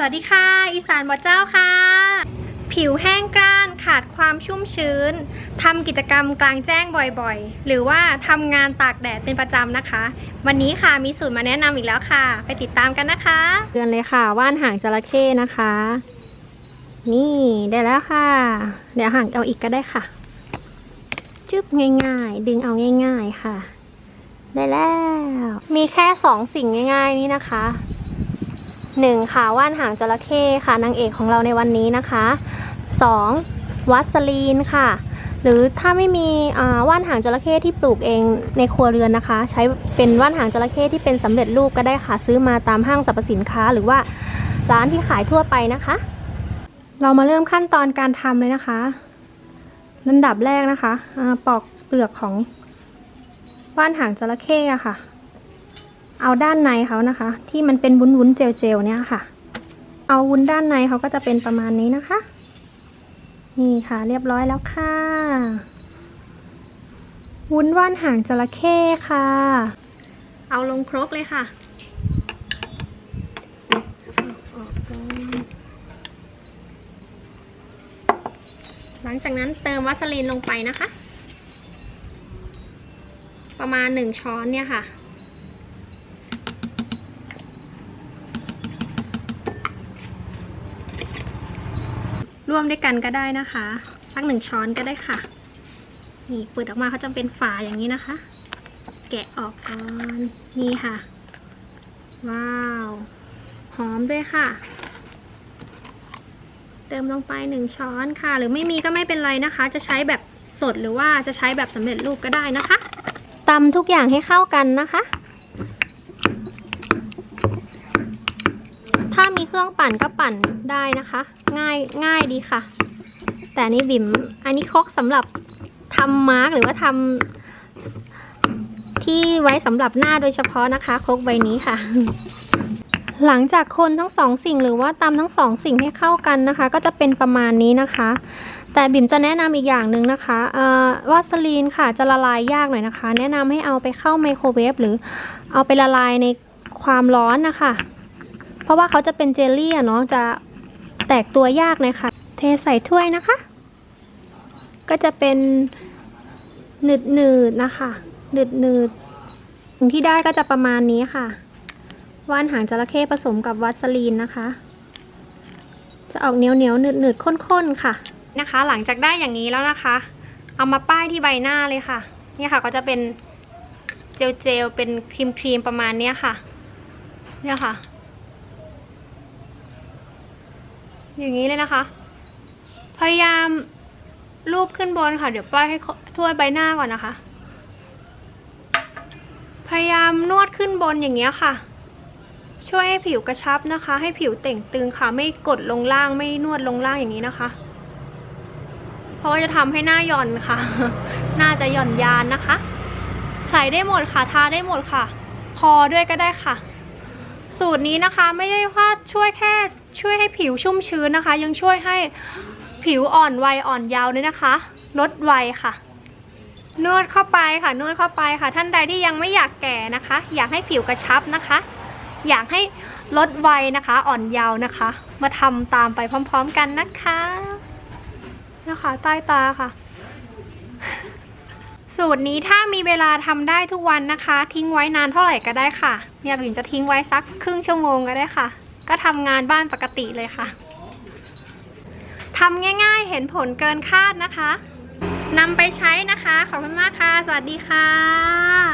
สวัสดีค่ะ อีสานบ่เจ้าค่ะ ผิวแห้งกร้านขาดความชุ่มชื้นทำกิจกรรมกลางแจ้งบ่อยๆ หรือว่าทำงานตากแดดเป็นประจำนะคะ วันนี้ค่ะมีสูตรมาแนะนำอีกแล้วค่ะ ไปติดตามกันนะคะเดือนเลยค่ะ ว่านหางจระเข้นะคะ นี่ได้แล้วค่ะ เดี๋ยวหางเอาอีกก็ได้ค่ะ จึ๊บง่าย ๆ ดึงเอาง่าย ๆค่ะ ได้แล้ว มีแค่สองสิ่งง่าย ๆ นี่นะคะ หนึ่งค่ะว่านหางจระเข้ค่ะนางเอกของเราในวันนี้นะคะสองวัสลีนค่ะ หรือถ้าไม่มีว่านหางจระเข้ที่ปลูกเองในครัวเรือนนะคะ ใช้เป็นว่านหางจระเข้ที่เป็นสำเร็จรูปก็ได้ค่ะซื้อมาตามห้างสรรพสินค้า หรือว่าร้านที่ขายทั่วไปนะคะ เรามาเริ่มขั้นตอนการทำเลยนะคะลำดับแรกนะคะปอกเปลือกของว่านหางจระเข้อะค่ะ เอาด้านในเขานะคะ ที่มันเป็นวุ้นวุ้นๆเจลเจลๆเนี่ยค่ะ เอาวุ้นด้านในเขาก็จะเป็นประมาณนี้นะคะ นี่ค่ะเรียบร้อยแล้วค่ะ วุ้นว่านหางจระเข้ค่ะ เอาลงครกเลยค่ะหลังจากนั้นเติมวัสลีนลงไปนะคะ ประมาณหนึ่งช้อนเนี่ยค่ะ ร่วมด้วยกันก็ได้นะคะสักหนึ่งช้อนก็ได้ค่ะ นี่เปิดออกมาเขาจะเป็นฝาอย่างนี้นะคะ แกะออกก่อนนี่ค่ะ ว้าวหอมด้วยค่ะ เติมลงไปหนึ่งช้อนค่ะ หรือไม่มีก็ไม่เป็นไรนะคะ จะใช้แบบสดหรือว่าจะใช้แบบสำเร็จรูปก็ได้นะคะตำทุกอย่างให้เข้ากันนะคะ ถ้ามีเครื่องปั่นก็ปั่นได้นะคะ ง่ายง่ายดีค่ะ แต่นี้บิ่มอันนี้ครกสำหรับทำมาร์กหรือว่าทำที่ไว้สำหรับหน้าโดยเฉพาะนะคะครกใบนี้ค่ะ หลังจากคนทั้งสองสิ่งหรือว่าตำทั้งสองสิ่งให้เข้ากันนะคะ ก็จะเป็นประมาณนี้นะคะ แต่บิ่มจะแนะนำอีกอย่างหนึ่งนะคะเอ่อวาสลีนค่ะจะละลายยากหน่อยนะคะ แนะนำให้เอาไปเข้าไมโครเวฟหรือเอาไปละลายในความร้อนนะคะ เพราะว่าเขาจะเป็นเจลลี่เนาะจะแตกตัวยากเลยค่ะเทใส่ถ้วยนะคะ ก็จะเป็นหนืดหนืดนะคะหนืดหนืดสิ่งที่ได้ก็จะประมาณนี้ค่ะ ว่านหางจระเข้ผสมกับวัสลีนนะคะ จะออกเหนียวเหนียวหนืดหนืดข้นๆค่ะนะคะ หลังจากได้อย่างนี้แล้วนะคะ เอามาป้ายที่ใบหน้าเลยค่ะ เนี่ยค่ะก็จะเป็นเจลเจลๆเป็นครีมครีมประมาณนี้ค่ะ เนี่ยค่ะ อย่างนี้เลยนะคะ พยายามรูปขึ้นบนค่ะ เดี๋ยวป้ายให้ทั่วใบหน้าก่อนนะคะ พยายามนวดขึ้นบนอย่างเงี้ยค่ะ ช่วยให้ผิวกระชับนะคะ ให้ผิวเต่งตึงค่ะ ไม่กดลงล่างไม่นวดลงล่างอย่างนี้นะคะ เพราะว่าจะทำให้หน้าหย่อนค่ะ หน้าจะหย่อนยานนะคะ ใส่ได้หมดค่ะ ทาได้หมดค่ะ คอด้วยก็ได้ค่ะ สูตรนี้นะคะไม่ใช่ว่าช่วยแค่ ช่วยให้ผิวชุ่มชื้นนะคะ ยังช่วยให้ผิวอ่อนวัยอ่อนยาว์ด้วยนะคะ ลดวัยค่ะ นวดเข้าไปค่ะ นวดเข้าไปค่ะ ท่านใดที่ยังไม่อยากแก่นะคะ อยากให้ผิวกระชับนะคะ อยากให้ลดวัยนะคะ อ่อนยาวนะคะ มาทำตามไปพร้อม ๆ กันนะคะนะคะใต้ตาค่ะ สูตรนี้ถ้ามีเวลาทำได้ทุกวันนะคะ ทิ้งไว้นานเท่าไหร่ก็ได้ค่ะ เนี่ยบิ่มจะทิ้งไว้สักครึ่งชั่วโมงก็ได้ค่ะ ก็ทำงานบ้านปกติเลยค่ะทำง่ายๆ เห็นผลเกินคาดนะคะนำไปใช้นะคะ ขอบคุณมากค่ะ สวัสดีค่ะ